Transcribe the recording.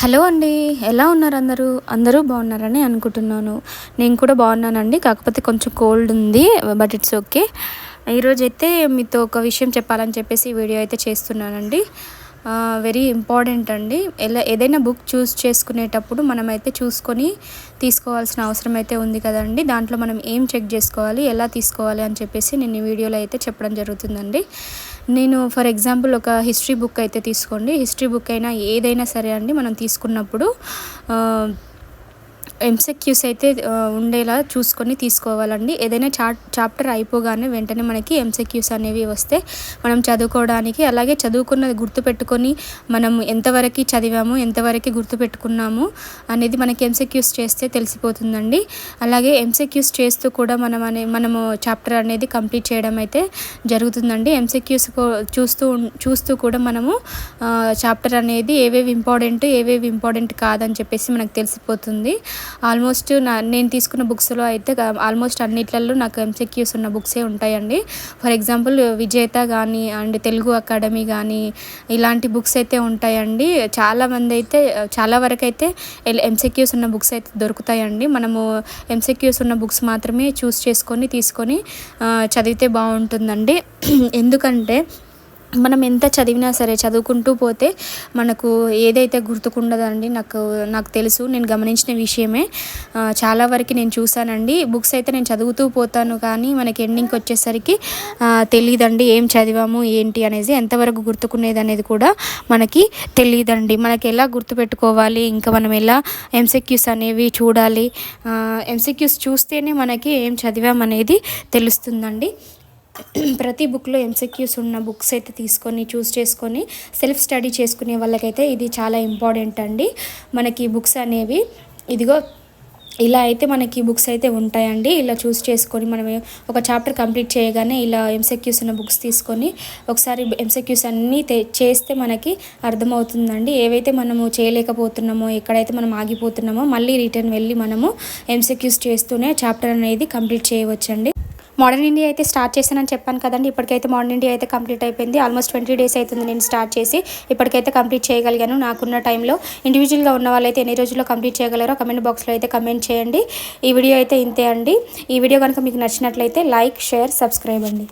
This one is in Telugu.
హలో అండి ఎలా ఉన్నారు అందరూ? అందరూ బాగున్నారని అనుకుంటున్నాను. నేను కూడా బాగున్నానండి కాకపోతే కొంచెం కోల్డ్ ఉంది బట్ ఇట్స్ ఓకే ఈరోజైతే మీతో ఒక విషయం చెప్పాలని చెప్పేసి వీడియో అయితే చేస్తున్నానండి. వెరీ ఇంపార్టెంట్ అండి. ఎలా ఏదైనా బుక్ చూస్ చేసుకునేటప్పుడు మనమైతే చూసుకొని తీసుకోవాల్సిన అవసరం అయితే ఉంది కదండి. దాంట్లో మనం ఏం చెక్ చేసుకోవాలి ఎలా తీసుకోవాలి అని చెప్పేసి నేను ఈ వీడియోలో అయితే చెప్పడం జరుగుతుందండి. నేను ఫర్ ఎగ్జాంపుల్ ఒక హిస్టరీ బుక్ అయితే తీసుకోండి. హిస్టరీ బుక్ అయినా ఏదైనా సరే అండి మనం తీసుకున్నప్పుడు ఎంసెక్యూస్ అయితే ఉండేలా చూసుకొని తీసుకోవాలండి. ఏదైనా చా చాప్టర్ అయిపోగానే వెంటనే మనకి ఎంసెక్యూస్ అనేవి వస్తే మనం చదువుకోవడానికి అలాగే చదువుకున్నది గుర్తుపెట్టుకొని మనం ఎంతవరకు చదివాము ఎంతవరకు గుర్తుపెట్టుకున్నాము అనేది మనకి ఎంసెక్యూస్ చేస్తే తెలిసిపోతుందండి. అలాగే ఎంసెక్యూస్ చేస్తూ కూడా మనం అనే మనము చాప్టర్ అనేది కంప్లీట్ చేయడం అయితే జరుగుతుందండి. ఎంసెక్యూస్ చూస్తూ చూస్తూ కూడా మనము చాప్టర్ అనేది ఏవేవి ఇంపార్టెంట్ ఏవేవి ఇంపార్టెంట్ కాదని చెప్పేసి మనకు తెలిసిపోతుంది. ఆల్మోస్ట్ నా నేను తీసుకున్న బుక్స్లో అయితే ఆల్మోస్ట్ అన్నిట్లలో నాకు ఎంసెక్యూస్ ఉన్న బుక్సే ఉంటాయండి. ఫర్ ఎగ్జాంపుల్ విజేత కానీ అండ్ తెలుగు అకాడమీ కానీ ఇలాంటి బుక్స్ అయితే ఉంటాయండి. చాలామంది అయితే చాలా వరకు అయితే ఎంసెక్యూస్ ఉన్న బుక్స్ అయితే దొరుకుతాయండి. మనము ఎంసెక్యూస్ ఉన్న బుక్స్ మాత్రమే చూస్ చేసుకొని తీసుకొని చదివితే బాగుంటుందండి. ఎందుకంటే మనం ఎంత చదివినా సరే చదువుకుంటూ పోతే మనకు ఏదైతే గుర్తుకుండదండి నాకు నాకు తెలుసు నేను గమనించిన విషయమే. చాలా వరకు నేను చూశానండి. బుక్స్ అయితే నేను చదువుతూ పోతాను కానీ మనకి ఎండింగ్కి వచ్చేసరికి తెలియదండి ఏం చదివాము ఏంటి అనేది ఎంతవరకు గుర్తుకునేది అనేది కూడా మనకి తెలియదండి మనకి ఎలా గుర్తుపెట్టుకోవాలి ఇంకా మనం ఎలా ఎంసెక్యూస్ అనేవి చూడాలి ఎంసెక్యూస్ చూస్తేనే మనకి ఏం చదివామనేది తెలుస్తుందండి. ప్రతి బుక్లో ఎంసెక్యూస్ ఉన్న బుక్స్ అయితే తీసుకొని చూస్ చేసుకొని సెల్ఫ్ స్టడీ చేసుకునే వాళ్ళకైతే ఇది చాలా ఇంపార్టెంట్ అండి. మనకి బుక్స్ అనేవి ఇదిగో ఇలా అయితే మనకి బుక్స్ అయితే ఉంటాయండి. ఇలా చూస్ చేసుకొని మనం ఒక చాప్టర్ కంప్లీట్ చేయగానే ఇలా ఎంసెక్యూస్ ఉన్న బుక్స్ తీసుకొని ఒకసారి ఎంసెక్యూస్ అన్నీ చేస్తే మనకి అర్థమవుతుందండి. ఏవైతే మనము చేయలేకపోతున్నామో ఎక్కడైతే మనం ఆగిపోతున్నామో మళ్ళీ రిటర్న్ వెళ్ళి మనము ఎంసెక్యూస్ చేస్తూనే చాప్టర్ అనేది కంప్లీట్ చేయవచ్చండి. మోడర్న్ ఇండియా అయితే స్టార్ట్ చేశానని చెప్పాను కదండి. ఇప్పటికైతే మోడర్న్ ఇండియా అయితే కంప్లీట్ అయిపోయింది. ఆల్మోస్ట్ ట్వంటీ డేస్ అవుతుంది నేను స్టార్ట్ చేసి. ఇప్పటికైతే కంప్లీట్ చేయగలిగాను. నాకున్న టైంలో ఇండివిజువల్గా ఉన్న వాళ్ళైతే ఎన్ని రోజుల్లో కంప్లీట్ చేయగలరో కమెంట్ బాక్స్లో అయితే కమెంట్ చేయండి. ఈ వీడియో అయితే ఇంతే అండి. ఈ వీడియో కనుక మీకు నచ్చినట్లయితే లైక్ షేర్ సబ్స్క్రైబ్ అండి.